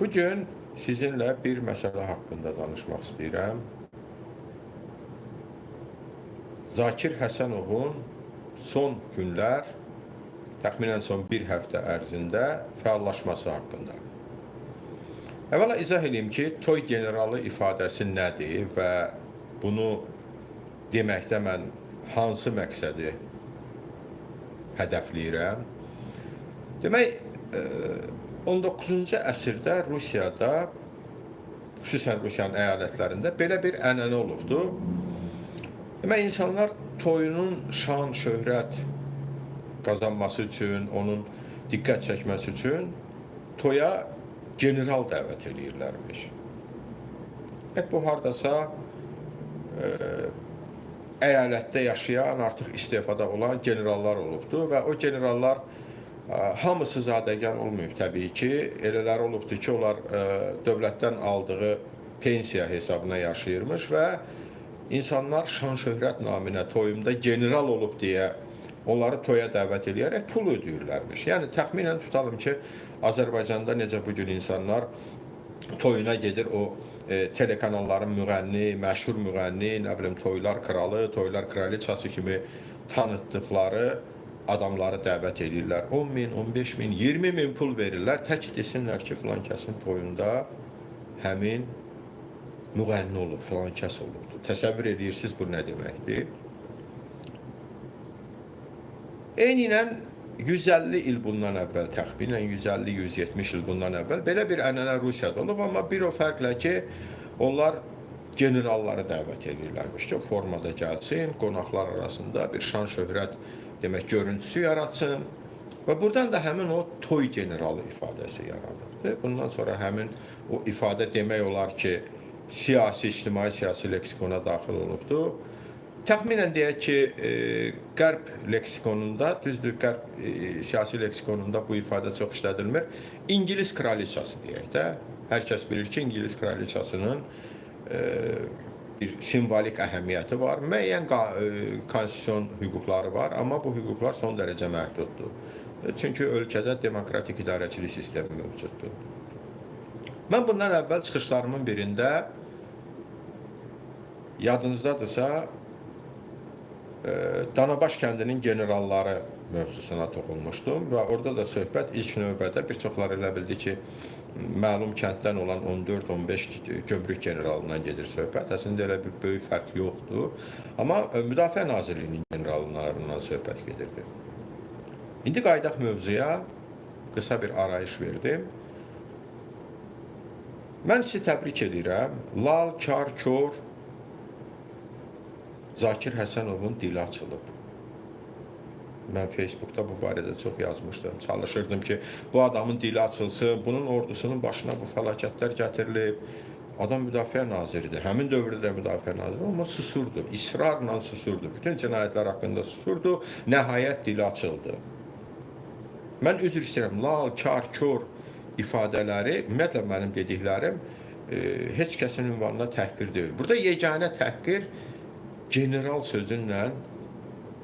Bugün sizinle bir mesele hakkında danışmak istəyirəm. Zakir Həsənovun son günlər, təxminən son bir həftə ərzində fəallaşması haqqında. Əvvəla izah edeyim ki, toy generalı ifadəsi nədir və bunu deməkdə mən hansı məqsədi hədəfləyirəm? Demək, e, 19-cu əsrdə Rusiyada, xüsusən Rusiyanın əyalətlərində belə bir ənənə olubdu. Demək, insanlar toyunun şan, şöhrət qazanması üçün, onun diqqət çəkməsi üçün toya general dəvət eləyirlərmiş. Et bu hardasa e, əyalətdə yaşayan, artıq istefada olan generallar olubdu və o generallar hamısı zadəgan olmayıb təbii ki. Elələri olubdu ki, onlar e, dövlətdən aldığı pensiya hesabına yaşayırmış və insanlar şan şöhrət naminə toyumda general olub deyə onları toya dəvət eləyərək pul ödəyirlərmiş. Yəni təxminən tutalım ki, Azərbaycanda necə bu insanlar toyuna gedir o e, telekanalların müğənni, məşhur müğənni, nə bilim toylar kralı, toylar kraliçası kimi tanıtdıqları adamları dəvət edirlər. 10 min, 15 min, 20 min pul verirlər. Tək desinlər ki, filan kəsin toyunda həmin müğənni olub, filan kəs olubdu. Təsəvvür edirsiniz bu nə deməkdir? Eynən 150 il bundan əvvəl, təxminən 150-170 il bundan əvvəl belə bir ənənə Rusiyada olub, amma bir o fərqlə ki, onlar generalları dəvət edirlərmiş ki, formada gəlsin, qonaqlar arasında bir şan şöhrət demək görüntüsü yaratsın və buradan da həmin o toy generalı ifadəsi yaranırdı. Bundan sonra həmin o ifadə demək olar ki, siyasi, ictimai siyasi leksikona daxil olubdu. Təxminən deyək ki, e, qərb leksikonunda, düzdür, qərb e, siyasi leksikonunda bu ifadə çox işlədilmir. İngilis kraliçası deyək də. Hər kəs bilir ki, İngilis kraliçasının e, bir simvolik əhəmiyyəti var. Müəyyən e, konstitusion hüquqları var, amma bu hüquqlar son dərəcə məhduddur. E, Çünki ölkədə demokratik idarəçilik sistemi mövcuddur. Mən bundan əvvəl çıxışlarımın birində yadınızdadırsa e, Danabaş kəndinin generalları mövzusuna toxunmuşdum və orada da söhbət ilk növbədə bir çoxları elə bildi ki, məlum kənddən olan 14-15 gömrük generalından gedir söhbət. Əslində elə bir böyük fərq yoxdur. Amma e, Müdafiə Nazirliyinin generallarından söhbət gedirdi. İndi qayıdaq mövzuya. Qısa bir arayış verdim. Mən sizi təbrik edirəm. Lal, kar, kör Zakir Həsənovun dili açılıb. Mən Facebookda bu barədə çox yazmışdım. Çalışırdım ki, bu adamın dili açılsın, bunun ordusunun başına bu fəlakətlər gətirilib. Adam müdafiə naziridir. Həmin dövrdə müdafiə naziri amma susurdu. İsrarla susurdu. Bütün cinayətlər haqqında susurdu. Nəhayət dili açıldı. Mən üzr istəyirəm. Lal, kar, kör ifadələri, ümumiyyətlə mənim dediklərim e, heç kəsin ünvanına təhqir deyil. Burada yeganə təhqir general sözünlə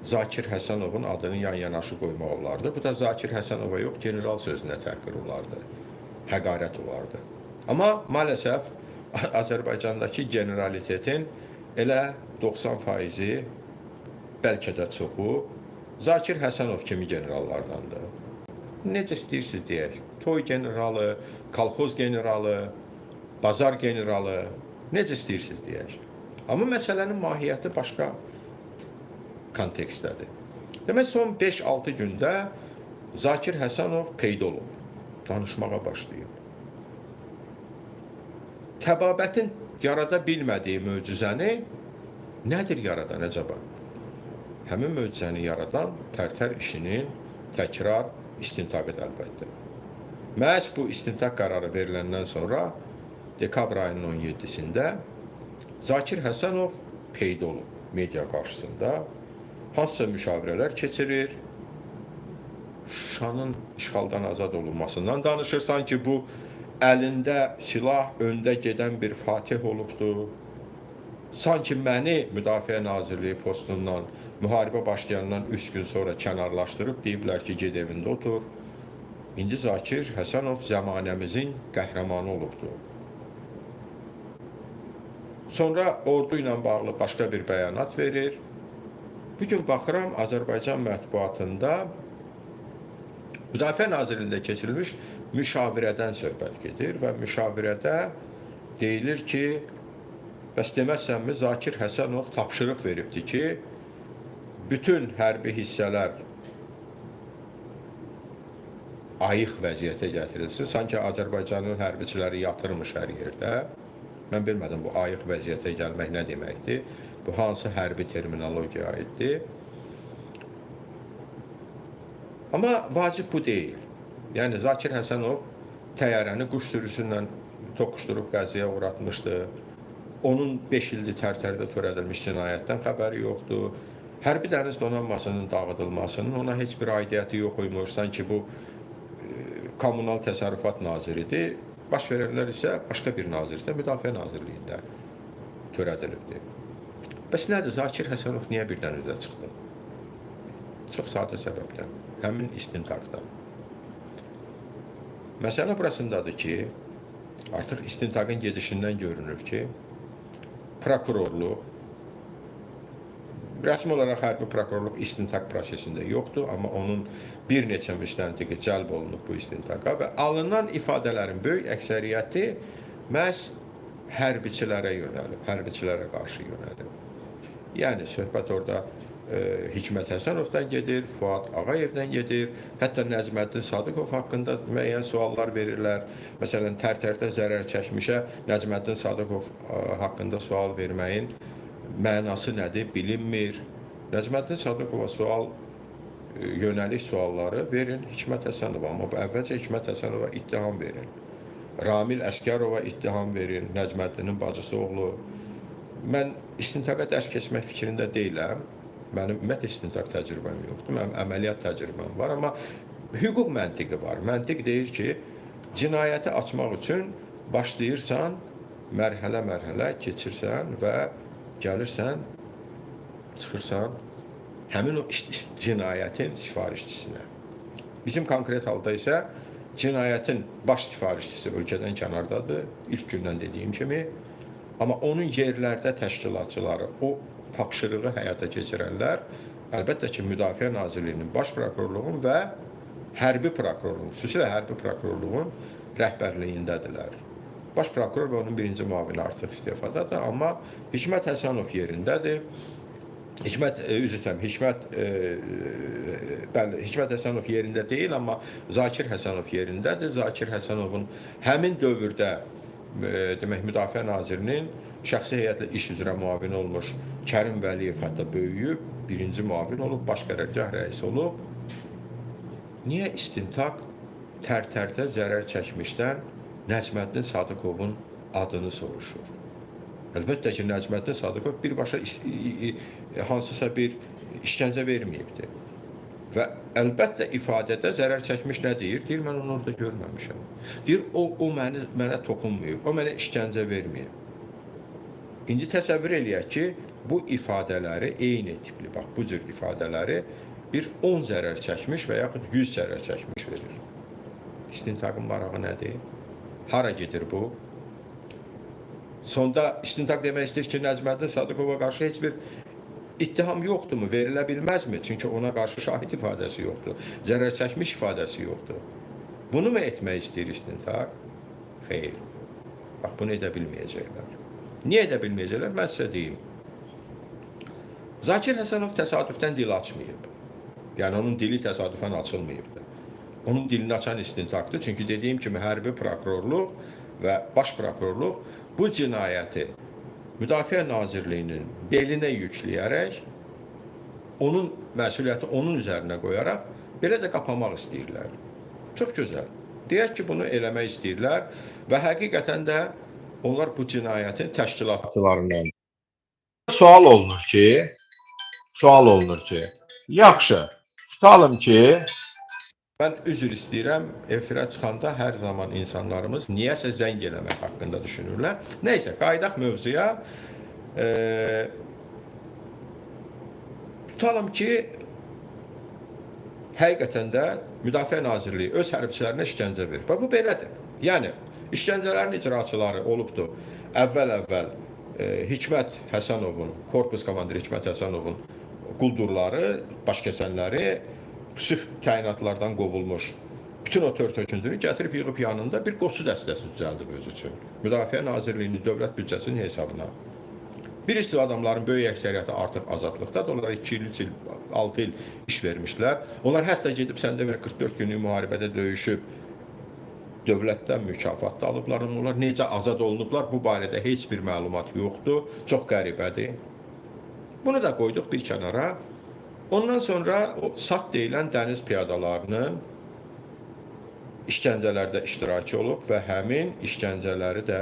Zakir Həsənovun adını yan-yanaşı qoymaq olardı. Bu da Zakir Həsənova yox, general sözünə təhqir olardı. Həqarət olardı. Amma maalesef Azərbaycandakı generalitetin elə 90 faizi bəlkə də çoxu Zakir Həsənov kimi generallardandır. Necə istəyirsiniz deyək. Toy generalı, kolxoz generalı, bazar generalı, necə istəyirsiniz deyək. Amma məsələnin mahiyyəti başqa kontekstdədir. Demək son 5-6 gündə Zakir Həsənov peyda olub, danışmağa başlayıb. Təbabətin yarada bilmədiyi möcüzəni nədir yaradan acaba? Həmin möcüzəni yaradan tərtər işinin təkrar istintaqıdır əlbəttə. Məhz bu istintaq qərarı veriləndən sonra dekabr ayının 17-sində Zakir Həsənov peyda olub media qarşısında. Hansısa müşavirələr keçirir. Şuşanın işğaldan azad olunmasından danışır. Sanki bu əlində silah öndə gedən bir fatih olubdu. Sanki məni Müdafiə Nazirliyi postundan müharibə başlayandan 3 gün sonra kənarlaşdırıb deyiblər ki, ged evində otur. İndi Zakir Həsənov zamanəmizin qəhrəmanı olubdu. Sonra ordu ilə bağlı başqa bir bəyanat verir. Bu gün baxıram Azərbaycan mətbuatında Müdafiə Nazirliyində keçirilmiş müşavirədən söhbət gedir və müşavirədə deyilir ki, bəs deməzsənmi Zakir Həsənov tapşırıq veribdi ki, bütün hərbi hissələr ayıq vəziyyətə gətirilsin. Sanki Azərbaycanın hərbiçiləri yatırmış hər yerdə. Mən bilmədim bu ayıq vəziyyətə gəlmək nə deməkdir. Bu hansı hərbi terminologiyaya aiddir. Amma vacib bu deyil. Yəni Zakir Həsənov təyyarəni quş sürüsündən toqquşdurub qəziyə uğratmışdı. Onun 5 ildir tərtərdə törədilmiş cinayətdən xəbəri yoxdur. Hərbi dəniz donanmasının dağıdılmasının ona heç bir aidiyyəti yox imiş. Sanki bu e, kommunal təsərrüfat naziridir. Baş verənlər isə başqa bir nazirlikdə, Müdafiə Nazirliyində törədilibdir. Bəs nədir Zakir Həsənov niyə birdən üzə çıxdı? Çox sadə səbəbdən. Həmin istintaqdan. Məsələ burasındadır ki, artıq istintaqın gedişindən görünür ki, prokurorluq rəsmi olaraq hərbi prokurorluq istintaq prosesində yoxdur, amma onun bir neçə müstəntiqi cəlb olunub bu istintaqa və alınan ifadələrin böyük əksəriyyəti məhz hərbiçilərə yönəlib, hərbiçilərə qarşı yönəlib. Yəni söhbət orada e, Hikmət Həsənovdan gedir, Fuad Ağayevdən gedir, hətta Nəcməddin Sadıqov haqqında müəyyən suallar verirlər. Məsələn, tər-tərdə zərər çəkmişə Nəcməddin Sadıqov e, haqqında sual verməyin mənası nədir bilinmir. Nəcməddin Sadıqova sual e, yönəlik sualları verin Hikmət Həsənova, amma əvvəlcə Hikmət Həsənova ittiham verin. Ramil Əskərova ittiham verin, Nəcməddinin bacısı oğlu. Mən istintaqa dərs keçmək fikrində deyiləm. Mənim ümumiyyətlə istintaq təcrübəm yoxdur. Mənim əməliyyat təcrübəm var, amma hüquq məntiqi var. Məntiq deyir ki, cinayəti açmaq üçün başlayırsan, mərhələ-mərhələ keçirsən və gəlirsən, çıxırsan həmin o cinayətin sifarişçisinə. Bizim konkret halda isə cinayətin baş sifarişçisi ölkədən kənardadır, ilk gündən dediyim kimi. Amma onun yerlərdə təşkilatçıları, o tapşırığı həyata keçirənlər əlbəttə ki, Müdafiə Nazirliyinin, Baş Prokurorluğun və hərbi prokurorluğun, xüsusilə hərbi prokurorluğun rəhbərliyindədirlər. Baş prokuror və onun birinci müavini artıq istefadadır, amma Hikmət Həsənov yerindədir. Hikmət e, üzr istəyirəm, Hikmət e, e, bəli, Hikmət Həsənov yerində deyil, amma Zakir Həsənov yerindədir. Zakir Həsənovun həmin dövrdə demək Müdafiə Nazirinin şəxsi heyətlə iş üzrə müavini olmuş Kərim Vəliyev hətta böyüyüb, birinci müavin olub, baş qərargah rəisi olub. Niyə istintaq tər-tərdə zərər çəkmişdən Nəcməddin Sadıqovun adını soruşur? Əlbəttə ki, Nəcməddin Sadıqov birbaşa hansısa bir işgəncə verməyibdi. Və əlbəttə ifadədə zərər çəkmiş nə deyir? Deyir, mən onu orada görməmişəm. Deyir, o, o məni, mənə toxunmayıb, o mənə işgəncə verməyib. İndi təsəvvür eləyək ki, bu ifadələri eyni tipli, bax bu cür ifadələri bir 10 zərər çəkmiş və yaxud 100 zərər çəkmiş verir. İstintaqın marağı nədir? Hara gedir bu? Sonda istintaq demək istəyir ki, Nəcməddin Sadıqova qarşı heç bir ittiham yoxdurmu? Verilə bilməzmi? Çünki ona qarşı şahid ifadəsi yoxdur. Zərər çəkmiş ifadəsi yoxdur. Bunu mu etmək istəyir istintaq? Xeyr. Bax bunu edə bilməyəcəklər. Niyə edə bilməyəcəklər? Mən sizə deyim. Zakir Həsənov təsadüfdən dil açmayıb. Yəni onun dili təsadüfən açılmayıbdı. Onun dilini açan istintaqdır. Çünki dediyim kimi hərbi prokurorluq və baş prokurorluq bu cinayəti Müdafiə Nazirliyinin belinə yükləyərək onun məsuliyyəti onun üzərinə qoyaraq belə də qapamaq istəyirlər. Çox gözəl. Deyək ki, bunu eləmək istəyirlər və həqiqətən də onlar bu cinayətin təşkilatçılarından sual olunur ki, sual olunur ki, yaxşı, tutalım ki, mən üzr istəyirəm, efirə çıxanda hər zaman insanlarımız niyəsə zəng eləmək haqqında düşünürlər. Nəysə, qayıdaq mövzuya. Ee, tutalım ki, həqiqətən də Müdafiə Nazirliyi öz hərbçilərinə işgəncə verir. Bu belədir. Yəni işgəncələrin icraçıları olubdu. Əvvəl-əvvəl e, Hikmət Həsənovun, korpus komandiri Hikmət Həsənovun quldurları, başkəsənləri sırf təyinatlardan qovulmuş. Bütün o tör töküntünü gətirib yığıb yanında bir qoçu dəstəsi düzəldib öz üçün. Müdafiə Nazirliyinin dövlət büdcəsinin hesabına. Birisi adamların böyük əksəriyyəti artıq azadlıqdadır. Onlara 2 il, 3 il, 6 il iş vermişlər. Onlar hətta gedib səndə və 44 günlük müharibədə döyüşüb dövlətdən mükafat da alıblar. Onlar necə azad olunublar bu barədə heç bir məlumat yoxdur. Çox qəribədir. Bunu da qoyduq bir kənara. Ondan sonra o SAT deyilən dəniz piyadalarının işgəncələrdə iştirakı olub və həmin işgəncələri də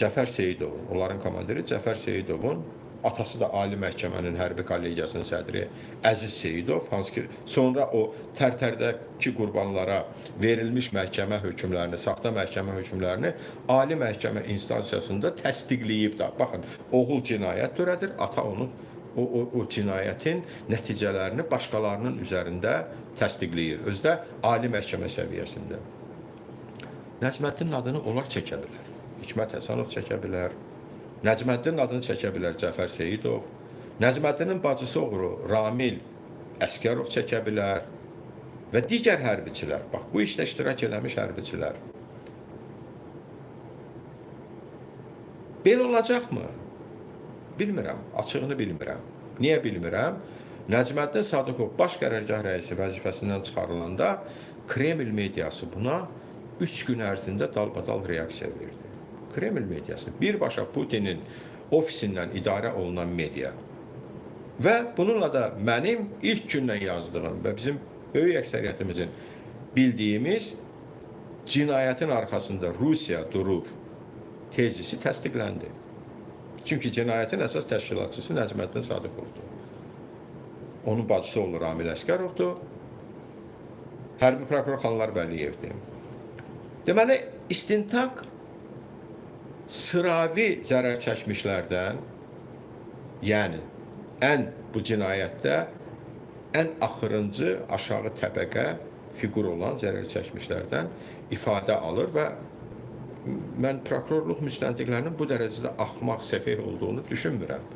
Cəfər Seyidovun, onların komandiri Cəfər Seyidovun atası da Ali Məhkəmənin hərbi kollegiyasının sədri Əziz Seyidov, hansı ki sonra o Tərtərdəki qurbanlara verilmiş məhkəmə hökmlərini, saxta məhkəmə hökmlərini Ali Məhkəmə instansiyasında təsdiqləyib də. Baxın, oğul cinayət törədir, ata onu o, o, o cinayətin nəticələrini başqalarının üzərində təsdiqləyir. Özü də Ali Məhkəmə səviyyəsində. Nəcməddinin adını onlar çəkə bilər. Hikmət Həsənov çəkə bilər. Nəcməddinin adını çəkə bilər Cəfər Seyidov. Nəcməddinin bacısı oğlu Ramil Əskərov çəkə bilər. Və digər hərbiçilər. Bax, bu işdə iştirak eləmiş hərbiçilər. Belə olacaqmı? Bilmirəm, açığını bilmirəm. Niyə bilmirəm? Nəcməddin Sadıqov baş qərargah rəisi vəzifəsindən çıxarılanda Kreml mediası buna 3 gün ərzində dalbadal reaksiya verdi. Kreml mediası birbaşa Putinin ofisindən idarə olunan media. Və bununla da mənim ilk gündən yazdığım və bizim böyük əksəriyyətimizin bildiyimiz cinayətin arxasında Rusiya durur tezisi təsdiqləndi. Çünki cinayətin əsas təşkilatçısı Nəcməddin Sadıqovdur. Onun bacısı olur Ramil Əskərovdur. Hərbi prokuror Xanlar Vəliyevdir. Deməli, istintaq sıravi zərər çəkmişlərdən, yəni ən bu cinayətdə ən axırıncı aşağı təbəqə fiqur olan zərər çəkmişlərdən ifadə alır və mən prokurorluq müstəntiqlərinin bu dərəcədə axmaq, səfeh olduğunu düşünmürəm.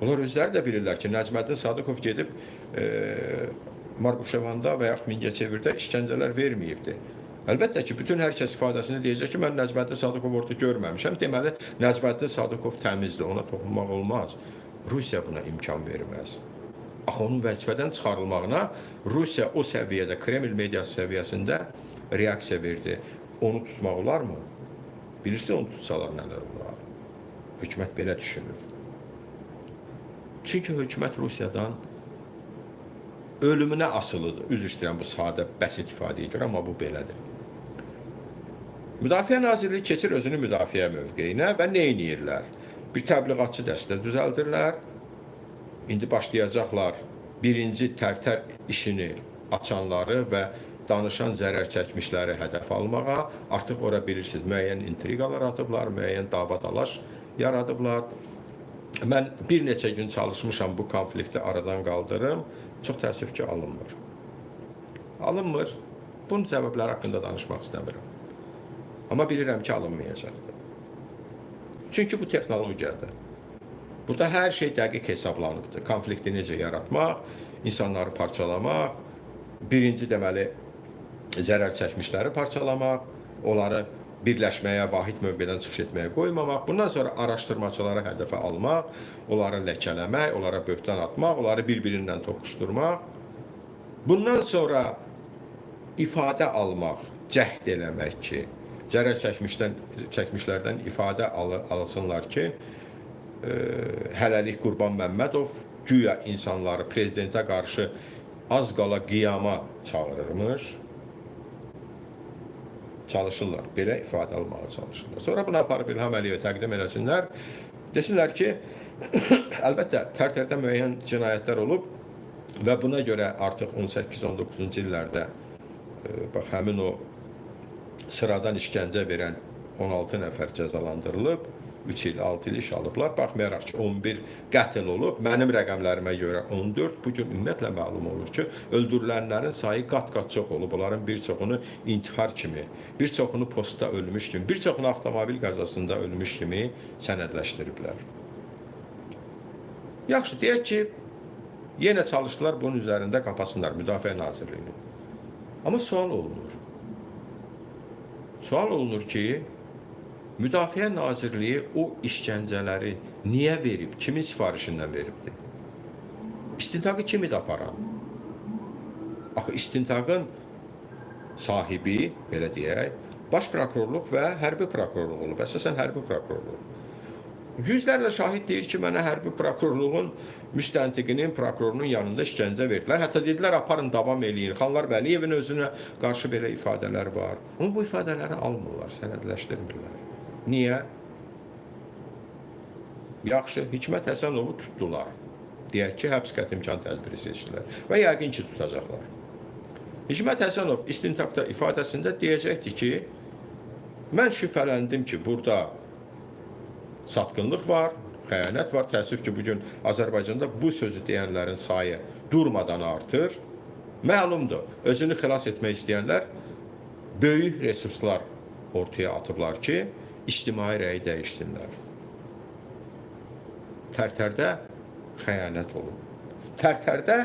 Onlar özləri də bilirlər ki, Nəcməddin Sadıqov gedib e, Marquşevanda və yaxud Mingəçevirdə işgəncələr verməyibdi. Əlbəttə ki, bütün hər kəs ifadəsində deyəcək ki, mən Nəcməddin Sadıqov orada görməmişəm. Deməli, Nəcməddin Sadıqov təmizdir, ona toxunmaq olmaz. Rusiya buna imkan verməz. Axı onun vəzifədən çıxarılmağına Rusiya o səviyyədə, Kreml mediası səviyyəsində reaksiya verdi. Onu tutmaq olarmı? Bilirsiniz onu tutsalar nələr olar? Hökumət belə düşünür. Çünki hökumət Rusiyadan ölümünə asılıdır. Üzr istəyirəm bu sadə, bəsit ifadəyə görə, amma bu belədir. Müdafiə Nazirliyi keçir özünü müdafiə mövqeyinə və nə edirlər? Bir təbliğatçı dəstə düzəldirlər. İndi başlayacaqlar birinci tərtər işini açanları və danışan zərər çəkmişləri hədəf almağa. Artıq ora bilirsiniz, müəyyən intriqalar atıblar, müəyyən dava-dalaş yaradıblar. Mən bir neçə gün çalışmışam bu konflikti aradan qaldırım. Çox təəssüf ki, alınmır. Alınmır. Bunun səbəbləri haqqında danışmaq istəmirəm. Amma bilirəm ki, alınmayacaqdır. Çünki bu texnologiyadır. Burada hər şey dəqiq hesablanıbdır. Konflikti necə yaratmaq, insanları parçalamaq, birinci deməli zərər çəkmişləri parçalamaq, onları birləşməyə, vahid mövqedən çıxış etməyə qoymamaq, bundan sonra araşdırmaçıları hədəfə almaq, onları ləkələmək, onlara böhtan atmaq, onları bir-birindən toqquşdurmaq. Bundan sonra ifadə almaq, cəhd eləmək ki, zərər çəkmişdən çəkmişlərdən ifadə alı, alsınlar ki, e, hələlik Qurban Məmmədov güya insanları prezidentə qarşı az qala qiyama çağırırmış çalışırlar. Belə ifadə almağa çalışırlar. Sonra bunu aparıb İlham Əliyevə təqdim eləsinlər. Desinlər ki, əlbəttə tərtərdə müəyyən cinayətlər olub və buna görə artıq 18-19-cu illərdə e, bax həmin o sıradan işgəncə verən 16 nəfər cəzalandırılıb 3 il, 6 il iş alıblar. Baxmayaraq ki 11 qətl olub. Mənim rəqəmlərimə görə 14. Bu gün ümumiyyətlə məlum olur ki, öldürülənlərin sayı qat-qat çox olub. Bunların bir çoxunu intihar kimi, bir çoxunu postda ölmüş kimi, bir çoxunu avtomobil qəzasında ölmüş kimi sənədləşdiriblər. Yaxşı, deyək ki, yenə çalışdılar bunun üzərində kapasınlar Müdafiə Nazirliyini. Amma sual olunur. Sual olunur ki, Müdafiə Nazirliyi o işgəncələri niyə verib, kimin sifarişindən veribdi? İstintaqı kim idi aparan? Axı istintaqın sahibi, belə deyək, baş prokurorluq və hərbi prokurorluq olub. Əsasən hərbi prokurorluq. Yüzlərlə şahid deyir ki, mənə hərbi prokurorluğun müstəntiqinin, prokurorunun yanında işgəncə verdilər. Hətta dedilər, aparın, davam eləyin. Xanlar Vəliyevin özünə qarşı belə ifadələr var. Amma bu ifadələri almırlar, sənədləşdirmirlər. Niyə? Yaxşı, Hikmət Həsənovu tutdular. Deyək ki, həbs qəti imkan tədbiri seçdilər və yəqin ki, tutacaqlar. Hikmət Həsənov istintaqda ifadəsində deyəcəkdi ki, mən şübhələndim ki, burada satqınlıq var, xəyanət var. Təəssüf ki, bugün Azərbaycanda bu sözü deyənlərin sayı durmadan artır. Məlumdur, özünü xilas etmək istəyənlər böyük resurslar ortaya atıblar ki, ictimai rəyi dəyişsinlər. Tərtərdə xəyanət olub. Tərtərdə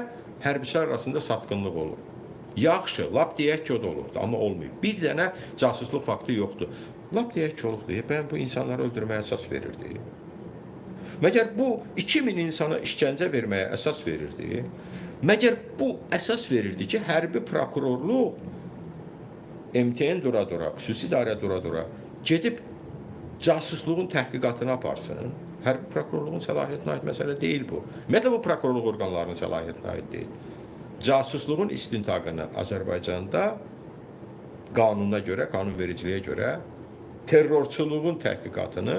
hərbçilər arasında satqınlıq olub. Yaxşı, lap deyək ki, o da olubdu, amma olmayıb. Bir dənə casusluq faktı yoxdur. Lap deyək ki, olubdu. Bəyən bu insanları öldürməyə əsas verirdi. Məgər bu 2000 insana işgəncə verməyə əsas verirdi. Məgər bu əsas verirdi ki, hərbi prokurorluq MTN dura-dura, xüsusi idarə dura-dura gedib casusluğun təhqiqatını aparsın. Hərbi prokurorluğun səlahiyyətinə aid məsələ deyil bu. Ümumiyyətlə bu prokurorluq orqanlarının səlahiyyətinə aid deyil. Casusluğun istintaqını Azərbaycanda qanuna görə, qanunvericiliyə görə terrorçuluğun təhqiqatını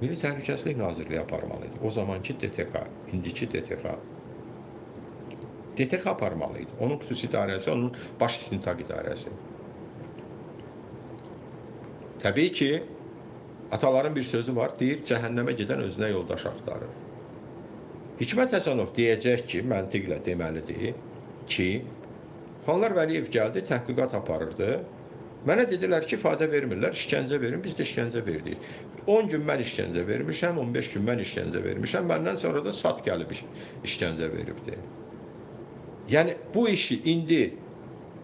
Milli Təhlükəsizlik Nazirliyi aparmalıydı. O zamanki DTK, indiki DTK. DTK aparmalıydı. Onun xüsusi idarəsi, onun baş istintaq idarəsi. Təbii ki, ataların bir sözü var, deyir, cəhənnəmə gedən özünə yoldaş axtarır. Hikmət Həsənov deyəcək ki, məntiqlə deməlidir ki, Xanlar Vəliyev gəldi, təhqiqat aparırdı. Mənə dedilər ki, ifadə vermirlər, işgəncə verin, biz də işgəncə verdik. 10 gün mən işgəncə vermişəm, 15 gün mən işgəncə vermişəm, məndən sonra da sat gəlib iş- işgəncə veribdi. Yəni bu işi indi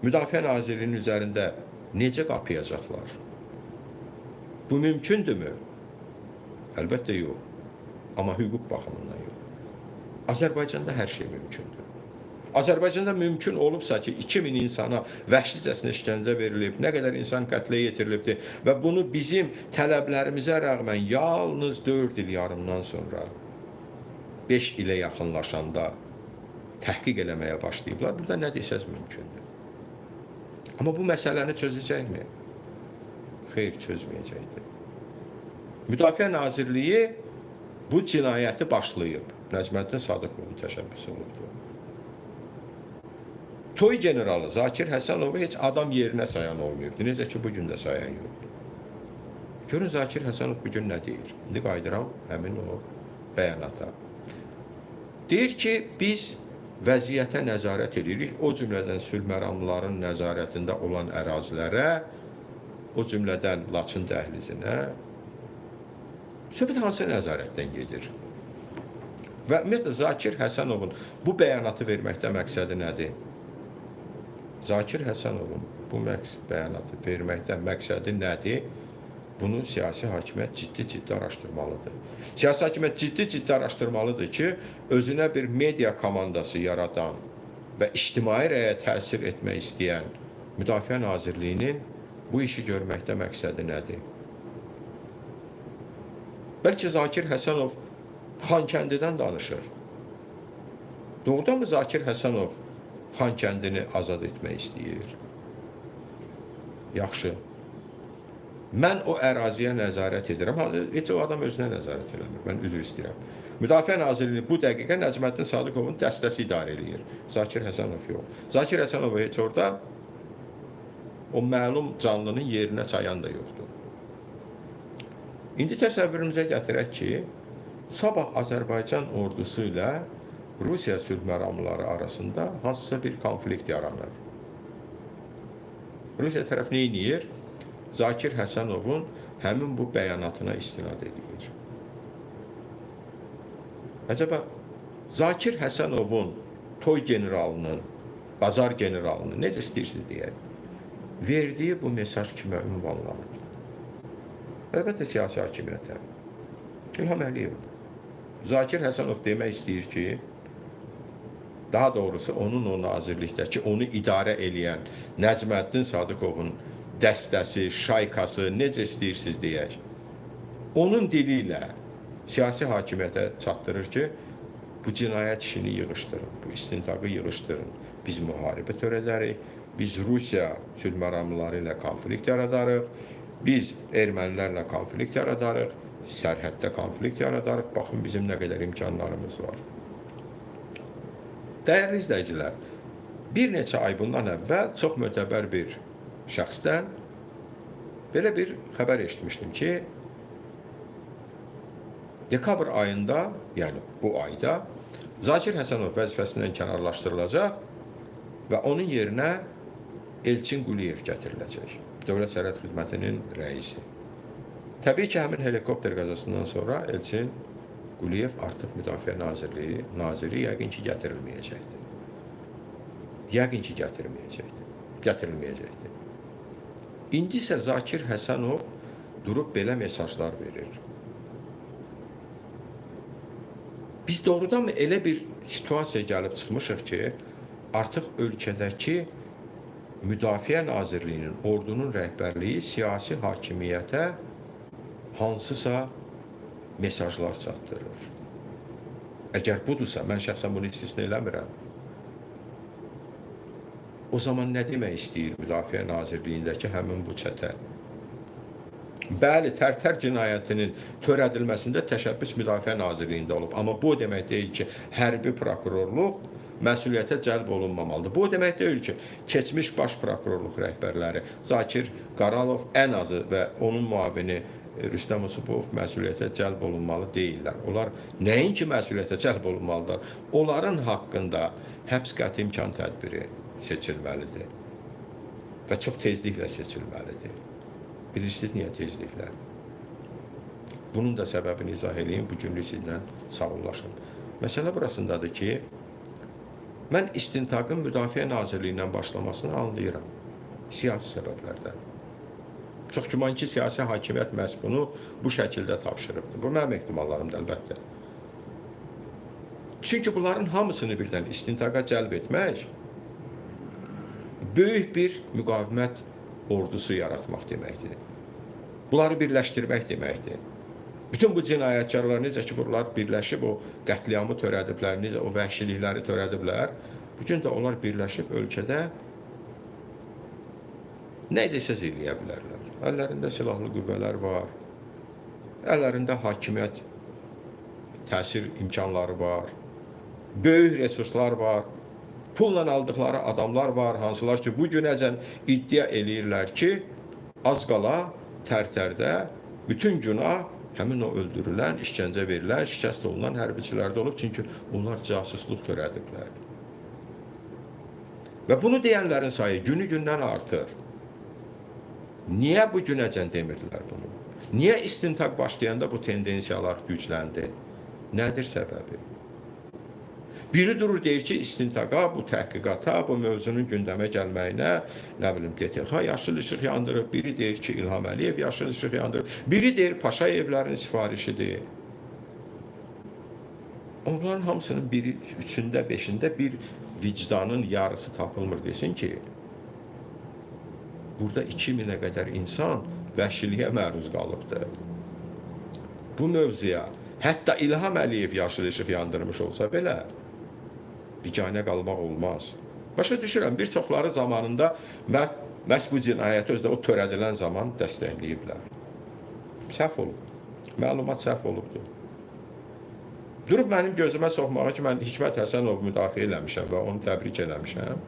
Müdafiə Nazirliyinin üzərində necə qapayacaqlar? Bu mümkündürmü? Əlbəttə yox. Amma hüquq baxımından yox. Azərbaycanda hər şey mümkündür. Azərbaycanda mümkün olubsa ki, 2000 insana vəhşicəsinə işgəncə verilib, nə qədər insan qətlə yetirilibdir və bunu bizim tələblərimizə rəğmən yalnız 4 il yarımdan sonra 5 ilə yaxınlaşanda təhqiq eləməyə başlayıblar. Burada nə desəz mümkündür. Amma bu məsələni çözəcəkmi? Xeyr, çözməyəcəkdir. Müdafiə Nazirliyi bu cinayəti başlayıb. Nəcməddin Sadıqovun təşəbbüsü olubdu. Toy generalı Zakir Həsənovu heç adam yerinə sayan olmayıbdı. Necə ki, bugün də sayan yoxdur. Görün Zakir Həsənov bugün nə deyir? İndi qayıdıram həmin o bəyanata. Deyir ki, biz vəziyyətə nəzarət edirik. O cümlədən sülh məramlıların nəzarətində olan ərazilərə, o cümlədən Laçın dəhlizinə söhbət hansı nəzarətdən gedir? Və ümumiyyətlə Zakir Həsənovun bu bəyanatı verməkdə məqsədi nədir? Zakir Həsənovun bu məqs bəyanatı verməkdə məqsədi nədir? Bunu siyasi hakimiyyət ciddi-ciddi araşdırmalıdır. Siyasi hakimiyyət ciddi-ciddi araşdırmalıdır ki, özünə bir media komandası yaradan və ictimai rəyə təsir etmək istəyən Müdafiə Nazirliyinin bu işi görməkdə məqsədi nədir? Bəlkə Zakir Həsənov Xankəndidən danışır. Doğrudanmı Zakir Həsənov Xankəndini azad etmək istəyir? Yaxşı. Mən o əraziyə nəzarət edirəm. Heç o adam özünə nəzarət eləmir. Mən üzr istəyirəm. Müdafiə Nazirliyini bu dəqiqə Nəcməddin Sadıqovun dəstəsi idarə eləyir. Zakir Həsənov yox. Zakir Həsənov heç orada o məlum canlının yerinə sayan da yoxdur. İndi təsəvvürümüzə gətirək ki, sabah Azərbaycan ordusu ilə Rusiya sülh məramları arasında hansısa bir konflikt yaranır. Rusiya tərəf nə edir? Zakir Həsənovun həmin bu bəyanatına istinad edir. Acaba Zakir Həsənovun toy generalının, bazar generalının necə istəyirsiniz deyək, verdiyi bu mesaj kimə ünvanlanır? Əlbəttə siyasi hakimiyyətə. İlham Əliyev. Zakir Həsənov demək istəyir ki, daha doğrusu onun o nazirlikdəki onu idarə eləyən Nəcməddin Sadıqovun dəstəsi, şaykası necə istəyirsiniz deyək. Onun dili ilə siyasi hakimiyyətə çatdırır ki, bu cinayət işini yığışdırın, bu istintaqı yığışdırın. Biz müharibə törədərik, biz məramları ilə konflikt yaradarıq, biz ermənilərlə konflikt yaradarıq, sərhəddə konflikt yaradarıq. Baxın bizim nə qədər imkanlarımız var. Dəyərli izləyicilər, bir neçə ay bundan əvvəl çox mötəbər bir şəxsdən belə bir xəbər eşitmişdim ki, dekabr ayında, yəni bu ayda Zakir Həsənov vəzifəsindən kənarlaşdırılacaq və onun yerinə Elçin Quliyev gətiriləcək. Dövlət Sərhəd Xidmətinin rəisi. Təbii ki, həmin helikopter qəzasından sonra Elçin Quliyev artıq Müdafiə Nazirliyi naziri yəqin ki, gətirilməyəcəkdir. Yəqin ki, gətirilməyəcəkdir. Gətirilməyəcəkdir. İndi isə Zakir Həsənov durub belə mesajlar verir. Biz doğrudanmı elə bir situasiyaya gəlib çıxmışıq ki, artıq ölkədəki Müdafiə Nazirliyinin, ordunun rəhbərliyi siyasi hakimiyyətə hansısa mesajlar çatdırır. Əgər budursa, mən şəxsən bunu istisna eləmirəm. O zaman nə demək istəyir Müdafiə Nazirliyindəki həmin bu çətə? Bəli, Tərtər cinayətinin törədilməsində təşəbbüs Müdafiə Nazirliyində olub. Amma bu o demək deyil ki, hərbi prokurorluq məsuliyyətə cəlb olunmamalıdır. Bu demək deyil ki, keçmiş baş prokurorluq rəhbərləri Zakir Qaralov ən azı və onun müavini e, Rüstəm Usupov məsuliyyətə cəlb olunmalı deyillər. Onlar nəinki məsuliyyətə cəlb olunmalıdır, onların haqqında həbs qəti imkan tədbiri seçilməlidir və çox tezliklə seçilməlidir. Bilirsiniz niyə tezliklə? Bunun da səbəbini izah edeyim, bu günlük sizlə sağollaşın. Məsələ burasındadır ki, mən istintaqın Müdafiə Nazirliyindən başlamasını anlayıram. Siyasi səbəblərdən. Çox güman ki, siyasi hakimiyyət məhz bunu bu şəkildə tapşırıbdır. Bu mənim ehtimallarımdır əlbəttə. Çünki bunların hamısını birdən istintaqa cəlb etmək böyük bir müqavimət ordusu yaratmaq deməkdir. Bunları birləşdirmək deməkdir. Bütün bu cinayətkarlar necə ki, bunlar birləşib o qətliamı törədiblər, necə o vəhşilikləri törədiblər, bu gün də onlar birləşib ölkədə nə edəsəz eləyə bilərlər. Əllərində silahlı qüvvələr var, əllərində hakimiyyət təsir imkanları var, böyük resurslar var, pulla aldıqları adamlar var, hansılar ki, bu günəcən iddia eləyirlər ki, az qala tərtərdə bütün günah həmin o öldürülən, işgəncə verilən, şikəst olunan hərbiçilərdə olub, çünki onlar casusluq törədiblər. Və bunu deyənlərin sayı günü-gündən artır. Niyə bu günəcən demirdilər bunu? Niyə istintaq başlayanda bu tendensiyalar gücləndi? Nədir səbəbi? Biri durur deyir ki, istintaqa, bu təhqiqata, bu mövzunun gündəmə gəlməyinə, nə bilim, DTX yaşıl işıq yandırıb, biri deyir ki, İlham Əliyev yaşıl işıq yandırıb, biri deyir Paşayevlərin sifarişidir. Onların hamısının biri, üçündə, beşində bir vicdanın yarısı tapılmır desin ki, burada 2000-ə qədər insan vəhşiliyə məruz qalıbdır. Bu mövzuya hətta İlham Əliyev yaşıl işıq yandırmış olsa belə biganə qalmaq olmaz. Başa düşürəm, bir çoxları zamanında mən məhz bu cinayəti özdə o törədilən zaman dəstəkləyiblər. Səhv olub. Məlumat səhv olubdur. Durub mənim gözümə soxmağa ki, mən Hikmət Həsənov müdafiə eləmişəm və onu təbrik eləmişəm.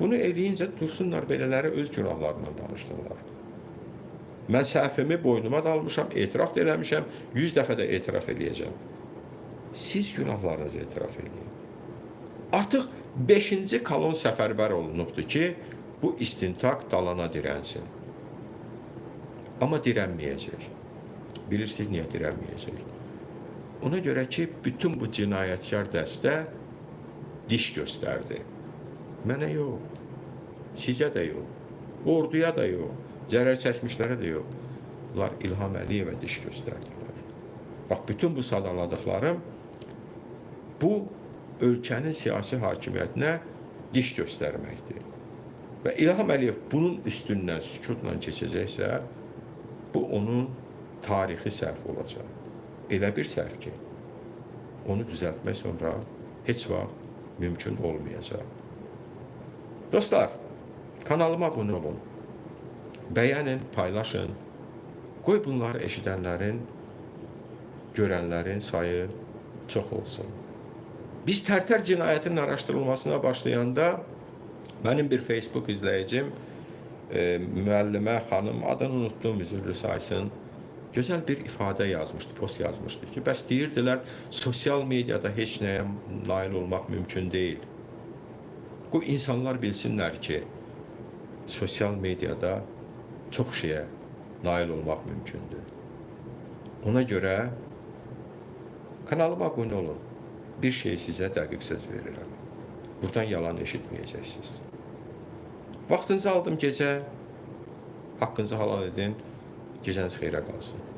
Bunu eləyincə dursunlar belələri öz günahlarından danışsınlar. Mən səhvimi boynuma dalmışam, etiraf da eləmişəm, 100 dəfə də etiraf eləyəcəm. Siz günahlarınızı etiraf eləyin. Artıq 5-ci kolon səfərbər olunubdur ki, bu istintaq dalana dirənsin. Amma dirənməyəcək. Bilirsiniz niyə dirənməyəcək? Ona görə ki, bütün bu cinayətkar dəstə diş göstərdi. Mənə yox, sizə də yox, orduya da yox, zərər çəkmişlərə də yox. Bunlar İlham Əliyevə diş göstərdilər. Bax, bütün bu sadaladıklarım bu ölkənin siyasi hakimiyyətinə diş göstərməkdir. Və İlham Əliyev bunun üstündən sükutla keçəcəksə, bu onun tarixi səhv olacaq. Elə bir səhv ki, onu düzəltmək sonra heç vaxt mümkün olmayacaq. Dostlar, kanalıma abunə olun. Bəyənin, paylaşın. Qoy bunları eşidənlərin, görənlərin sayı çox olsun. Biz Tərtər cinayətinin araşdırılmasına başlayanda mənim bir Facebook izləyicim e, müəllimə xanım adını unutdum üzrlü saysın gözəl bir ifadə yazmışdı, post yazmışdı ki, bəs deyirdilər sosial mediada heç nəyə nail olmaq mümkün deyil. Bu insanlar bilsinlər ki, sosial mediada çox şeyə nail olmaq mümkündür. Ona görə kanalıma abunə olun. Bir şey sizə dəqiq söz verirəm. Buradan yalan eşitməyəcəksiniz. Vaxtınızı aldım gecə. Haqqınızı halal edin. Gecəniz xeyrə qalsın.